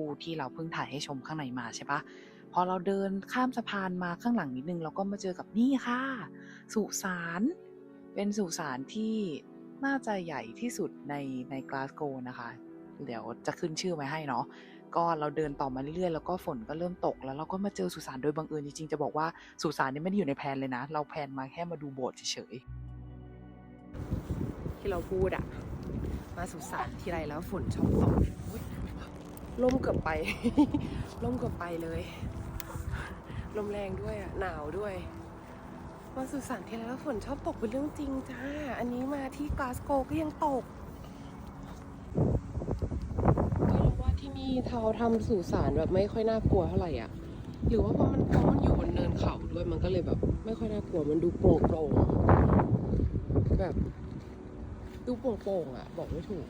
ู่ที่เราเพิ่งถ่ายให้ชมข้างในมาใช่ปะพอเราเดินข้ามสะพานมาข้างหลังนิดนึง เราก็มาเจอกับนี่ค่ะ สุสานเป็นสุสานที่น่าจะใหญ่ที่สุดในในกลาสโกนะคะ เดี๋ยวจะขึ้นชื่อไว้ให้เนาะก็เราเดินต่อมาเรื่อยๆแล้วก็ฝนก็เริ่มตก แล้วเราก็มาเจอสุสานโดยบังเอิญจริงๆจะบอกว่าสุสานนี่ไม่ได้อยู่ในแผนเลยนะ เราแพลนมาแค่มาดูโบสถ์เฉยๆที่เราพูดอะมาสุสานทีไรแล้วฝนชอบตกอุ๊ย ล่มเกือบไป ล่มเกือบไปเลย ลมแรงด้วยอะหนาวด้วยมาสุสานทีไรแล้วฝนชอบตกเป็นเรื่องจริงจ้า อันนี้มาที่กลาสโกก็ยังตกก็รู้ว่าที่นี่เขาทำสุสานแบบไม่ค่อยน่ากลัวเท่าไหร่อะ หรือว่าเพราะมันเพราะมันอยู่บนเนินเขาด้วยมันก็เลยแบบ ไม่ค่อยน่ากลัวมันดูโปร่งโปร่งๆแบบ ดูโปร่งโปร่งๆอะ บอกไม่ถูก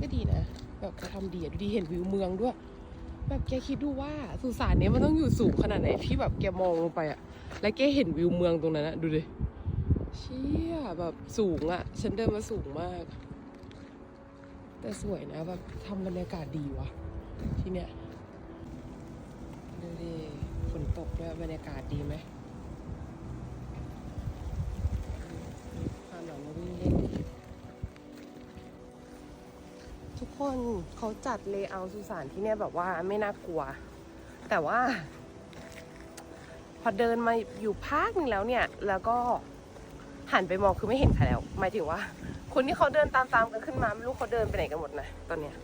ก็ดีนะ แบบเขาทำดีอะดูดีเห็นวิวเมืองด้วย แบบแกคิดดูว่าสุสานเนี้ยมันต้องอยู่สูงขนาดไหนที่แบบแกมองลงไปอะแล้วแกเห็นวิวเมืองตรงนั้นอะดูดิเชี่ยแบบสูงอะฉันเดินมาสูงมาก แต่สวยนะแบบทำบรรยากาศดีวะที่เนี้ยดูดิฝนตกด้วยบรรยากาศดีไหม ทุกคนเขาจัดเลเยอร์สุสานที่เนี่ยแบบว่าไม่น่ากลัว แต่ว่า พอเดินมาอยู่พักหนึ่งแล้วเนี่ย แล้วก็หันไปมองคือไม่เห็นใครแล้วหมายถึงว่า คนที่เขาเดินตามๆกันขึ้นมาไม่รู้เขาเดินไปไหนกันหมดนะตอนเนี้ย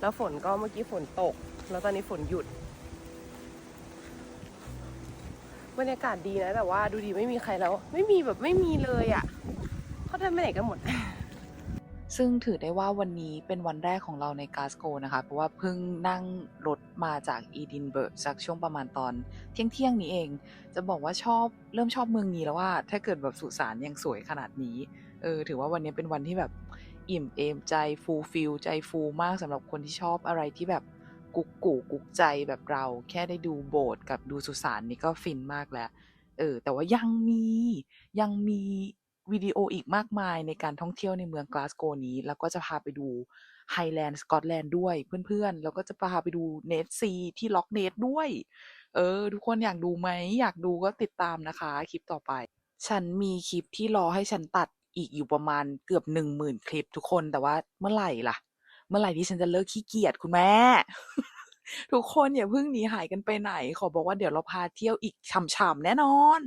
แล้วฝนก็เมื่อกี้ฝนตก แล้วตอนนี้ฝนหยุดบรรยากาศดีนะ แต่ว่าดูดีไม่มีใครแล้ว ไม่มีแบบไม่มีเลยอะ่ะเขาเดินไปไหนกันหมด ซึ่งถือได้ว่าวันนี้เป็นวันแรกของเราในกาสโกนะคะ เพราะว่าเพิ่งนั่งรถมาจากอีดินเบิร์กสักช่วงประมาณตอนเที่ยงเที่ยงนี้เอง จะบอกว่าชอบเริ่มชอบเมืองนี้แล้วว่า ถ้าเกิดแบบสุสานยังสวยขนาดนี้ เออ ถือว่าวันนี้เป็นวันที่แบบอิ่มเอมใจฟูลฟิลใจฟูลมากสำหรับคนที่ชอบอะไรที่แบบกุกกูกุกใจแบบเรา แค่ได้ดูโบสถ์กับดูสุสานนี่ก็ฟินมากแล้ว เออ แต่ว่ายังมียังมี วิดีโออีกมากมายในการท่องเที่ยวในเมืองกลาสโกนี้ แล้วก็จะพาไปดูไฮแลนด์สกอตแลนด์ด้วยเพื่อนๆ แล้วก็จะพาไปดูเน t ซีที่ล็อกเน t ด้วย เออ ทุกคนอยากดูไหม อยากดูก็ติดตามนะคะ คลิปต่อไป ฉันมีคลิปที่รอให้ฉันตัดอีกอยู่ประมาณเกือบหนึ่งหมื่นคลิปทุกคนแต่ว่าเมื่อไหร่ล่ะ เมื่อไหร่ที่ฉันจะเลิกขี้เกียจคุณแม่ ทุกคนอย่าเพิ่งหนีหายกันไปไหน ขอบอกว่าเดี๋ยวเราพาเที่ยวอีกฉ่ำๆแน่นอน